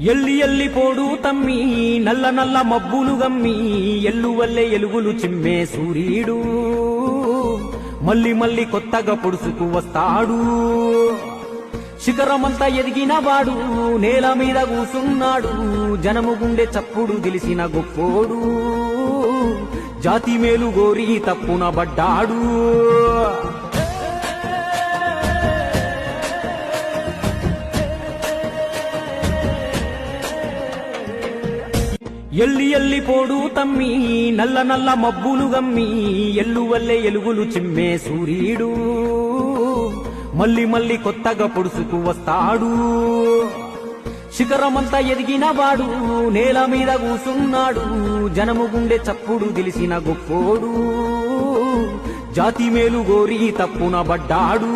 ఎల్లి ఎల్లి పోడు తమ్మి నల్ల నల్ల మబ్బులు గమ్మి ఎల్లు వల్లే ఎలుగులు చిమ్మే సూర్యుడు మళ్ళీ మళ్ళీ కొత్తగా పొడుసుకు వస్తాడు. శిఖరమంతా ఎదిగిన వాడు నేల మీద కూసున్నాడు. జనము గుండె చప్పుడు తెలిసిన గొప్పోడు. జాతి మేలు గోరి తప్పున పడ్డాడు ఎల్లి ఎల్లి పోడు తమ్మి నల్ల నల్ల మబ్బులు గమ్మి ఎల్లు వల్లే ఎలుగులు చిమ్మే సూర్యుడు మళ్ళీ మళ్ళీ కొత్తగా పొడుసుకు వస్తాడు. శిఖరమంతా ఎదిగిన వాడు నేల మీద కూసున్నాడు. జనము గుండె చప్పుడు తెలిసిన గొప్పోడు. జాతి మేలు గోరి తప్పున పడ్డాడు